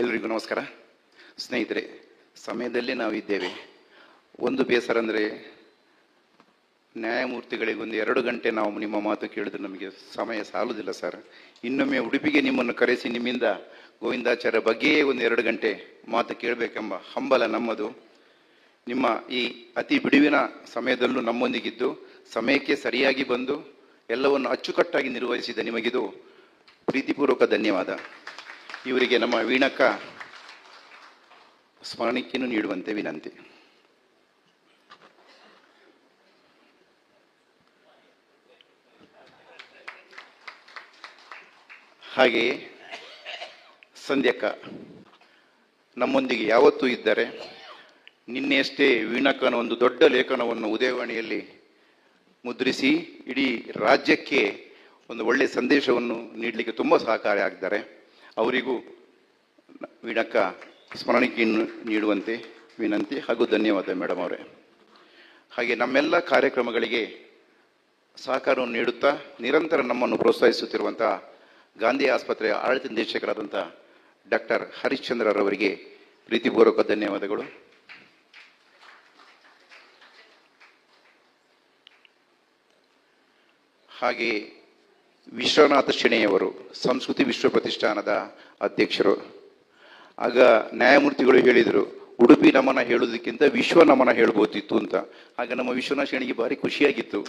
ಎಲ್ರಿಗೂ ನಮಸ್ಕಾರ. ಸ್ನೇಹಿತರೆ, ಸಮಯದಲ್ಲಿ ನಾವಿದ್ದೇವೆ. ಒಂದು ಬೇಸರ ಅಂದರೆ ನ್ಯಾಯಮೂರ್ತಿಗಳಿಗೊಂದು ಎರಡು ಗಂಟೆ ನಾವು ನಿಮ್ಮ ಮಾತು ಕೇಳಿದ್ರೆ ನಮಗೆ ಸಮಯ ಸಾಲುವುದಿಲ್ಲ ಸರ್. ಇನ್ನೊಮ್ಮೆ ಉಡುಪಿಗೆ ನಿಮ್ಮನ್ನು ಕರೆಸಿ ನಿಮ್ಮಿಂದ ಗೋವಿಂದಾಚಾರ್ಯ ಬಗ್ಗೆಯೇ ಒಂದು ಎರಡು ಗಂಟೆ ಮಾತು ಕೇಳಬೇಕೆಂಬ ಹಂಬಲ ನಮ್ಮದು. ನಿಮ್ಮ ಈ ಅತಿ ಬಿಡುವಿನ ಸಮಯದಲ್ಲೂ ನಮ್ಮೊಂದಿಗಿದ್ದು, ಸಮಯಕ್ಕೆ ಸರಿಯಾಗಿ ಬಂದು ಎಲ್ಲವನ್ನು ಅಚ್ಚುಕಟ್ಟಾಗಿ ನಿರ್ವಹಿಸಿದ ನಿಮಗಿದು ಪ್ರೀತಿಪೂರ್ವಕ ಧನ್ಯವಾದ. ಇವರಿಗೆ ನಮ್ಮ ವೀಣಕ್ಕ ಸ್ಮರಣಿಕೆಯನ್ನು ನೀಡುವಂತೆ ವಿನಂತಿ. ಹಾಗೆಯೇ ಸಂಧ್ಯಕ್ಕ ನಮ್ಮೊಂದಿಗೆ ಯಾವತ್ತೂ ಇದ್ದರೆ ನಿನ್ನೆಯಷ್ಟೇ ವೀಣಕ್ಕನ ಒಂದು ದೊಡ್ಡ ಲೇಖನವನ್ನು ಉದಯವಾಣಿಯಲ್ಲಿ ಮುದ್ರಿಸಿ ಇಡೀ ರಾಜ್ಯಕ್ಕೆ ಒಂದು ಒಳ್ಳೆಯ ಸಂದೇಶವನ್ನು ನೀಡಲಿಕ್ಕೆ ತುಂಬ ಸಹಕಾರಿ ಆಗಿದ್ದಾರೆ ಅವರಿಗೂ ವೀಣಕ್ಕ ಸ್ಮರಣಿಕೆಯನ್ನು ನೀಡುವಂತೆ ವಿನಂತಿ ಹಾಗೂ ಧನ್ಯವಾದ ಮೇಡಮ್ ಅವರೇ. ಹಾಗೆ ನಮ್ಮೆಲ್ಲ ಕಾರ್ಯಕ್ರಮಗಳಿಗೆ ಸಹಕಾರವನ್ನು ನೀಡುತ್ತಾ ನಿರಂತರ ನಮ್ಮನ್ನು ಪ್ರೋತ್ಸಾಹಿಸುತ್ತಿರುವಂಥ ಗಾಂಧಿ ಆಸ್ಪತ್ರೆಯ ಆಡಳಿತ ನಿರ್ದೇಶಕರಾದಂಥ ಡಾಕ್ಟರ್ ಹರಿಶ್ಚಂದ್ರರವರಿಗೆ ಪ್ರೀತಿಪೂರ್ವಕ ಧನ್ಯವಾದಗಳು. ಹಾಗೆಯೇ ವಿಶ್ವನಾಥ ಶೆಣೆಯವರು, ಸಂಸ್ಕೃತಿ ವಿಶ್ವ ಪ್ರತಿಷ್ಠಾನದ ಅಧ್ಯಕ್ಷರು. ಆಗ ನ್ಯಾಯಮೂರ್ತಿಗಳು ಹೇಳಿದರು, ಉಡುಪಿ ನಮನ ಹೇಳುವುದಕ್ಕಿಂತ ವಿಶ್ವ ನಮನ ಹೇಳ್ಬೋದಿತ್ತು ಅಂತ. ಆಗ ನಮ್ಮ ವಿಶ್ವನಾಥ ಶೆಣಿಗೆ ಭಾರಿ ಖುಷಿಯಾಗಿತ್ತು.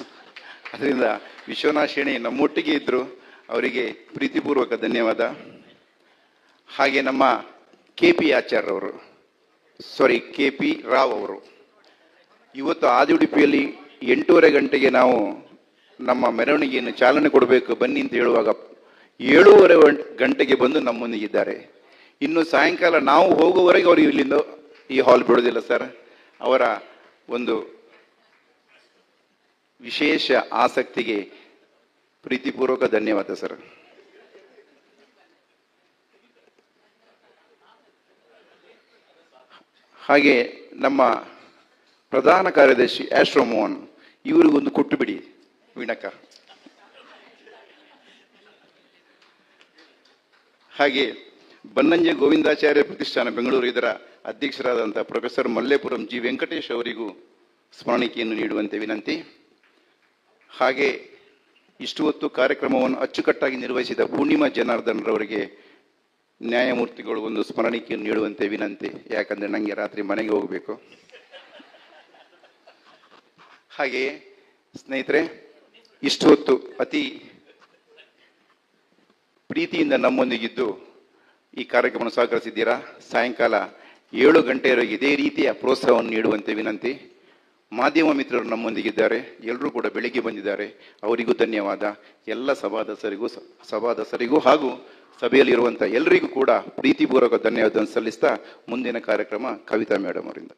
ಅದರಿಂದ ವಿಶ್ವನಾಥ ಶೆಣಿ ನಮ್ಮೊಟ್ಟಿಗೆ ಇದ್ದರು ಅವರಿಗೆ ಪ್ರೀತಿಪೂರ್ವಕ ಧನ್ಯವಾದ. ಹಾಗೆ ನಮ್ಮ ಕೆ ಪಿ ಆಚಾರ್ಯವರು ಸಾರಿ ಕೆ ಪಿ ರಾವ್ ಅವರು, ಇವತ್ತು ಆದಿ ಉಡುಪಿಯಲ್ಲಿ ಎಂಟೂವರೆ ಗಂಟೆಗೆ ನಾವು ನಮ್ಮ ಮೆರವಣಿಗೆಯನ್ನು ಚಾಲನೆ ಕೊಡಬೇಕು, ಬನ್ನಿ ಅಂತ ಹೇಳುವಾಗ ಏಳೂವರೆ ಗಂಟೆಗೆ ಬಂದು ನಮ್ಮೊಂದಿಗಿದ್ದಾರೆ ಇನ್ನು ಸಾಯಂಕಾಲ ನಾವು ಹೋಗುವವರೆಗೆ ಅವರು ಇಲ್ಲಿಂದ ಈ ಹಾಲ್ ಬಿಡೋದಿಲ್ಲ ಸರ್. ಅವರ ಒಂದು ವಿಶೇಷ ಆಸಕ್ತಿಗೆ ಪ್ರೀತಿಪೂರ್ವಕ ಧನ್ಯವಾದ ಸರ್. ಹಾಗೆ ನಮ್ಮ ಪ್ರಧಾನ ಕಾರ್ಯದರ್ಶಿ ಆಸ್ಟ್ರೋ ಮೋಹನ್ ಇವರಿಗೊಂದು ಕೊಟ್ಟು ಬಿಡಿ. ವೀಣಕ್ಕ. ಹಾಗೆ ಬನ್ನಂಜೆ ಗೋವಿಂದಾಚಾರ್ಯ ಪ್ರತಿಷ್ಠಾನ ಬೆಂಗಳೂರು ಇದರ ಅಧ್ಯಕ್ಷರಾದಂಥ ಪ್ರೊಫೆಸರ್ ಮಲ್ಲೇಪುರಂ ಜಿ ವೆಂಕಟೇಶ್ ಅವರಿಗೂ ಸ್ಮರಣಿಕೆಯನ್ನು ನೀಡುವಂತೆ ವಿನಂತಿ. ಹಾಗೆ ಇಷ್ಟು ಹೊತ್ತು ಕಾರ್ಯಕ್ರಮವನ್ನು ಅಚ್ಚುಕಟ್ಟಾಗಿ ನಿರ್ವಹಿಸಿದ ಪೂರ್ಣಿಮಾ ಜನಾರ್ದನರವರಿಗೆ ನ್ಯಾಯಮೂರ್ತಿಗಳು ಒಂದು ಸ್ಮರಣಿಕೆಯನ್ನು ನೀಡುವಂತೆ ವಿನಂತಿ. ಯಾಕಂದರೆ ನನಗೆ ರಾತ್ರಿ ಮನೆಗೆ ಹೋಗಬೇಕು. ಹಾಗೆಯೇ ಸ್ನೇಹಿತರೆ ಇಷ್ಟು ಹೊತ್ತು ಅತಿ ಪ್ರೀತಿಯಿಂದ ನಮ್ಮೊಂದಿಗಿದ್ದು ಈ ಕಾರ್ಯಕ್ರಮವನ್ನು ಸಹಕರಿಸಿದ್ದೀರಾ? ಸಾಯಂಕಾಲ ಏಳು ಗಂಟೆಯವರೆಗೆ ಇದೇ ರೀತಿಯ ಪ್ರೋತ್ಸಾಹವನ್ನು ನೀಡುವಂತೆ ವಿನಂತಿ. ಮಾಧ್ಯಮ ಮಿತ್ರರು ನಮ್ಮೊಂದಿಗಿದ್ದಾರೆ ಎಲ್ಲರೂ ಕೂಡ ಬೆಳಿಗ್ಗೆ ಬಂದಿದ್ದಾರೆ. ಅವರಿಗೂ ಧನ್ಯವಾದ. ಎಲ್ಲ ಸಭಾದಸರಿಗೂ ಸಭಾದಸರಿಗೂ ಹಾಗೂ ಸಭೆಯಲ್ಲಿರುವಂಥ ಎಲ್ಲರಿಗೂ ಕೂಡ ಪ್ರೀತಿಪೂರ್ವಕ ಧನ್ಯವಾದ ಸಲ್ಲಿಸ್ತಾ ಮುಂದಿನ ಕಾರ್ಯಕ್ರಮ ಕವಿತಾ ಮೇಡಮ್ ಅವರಿಂದ.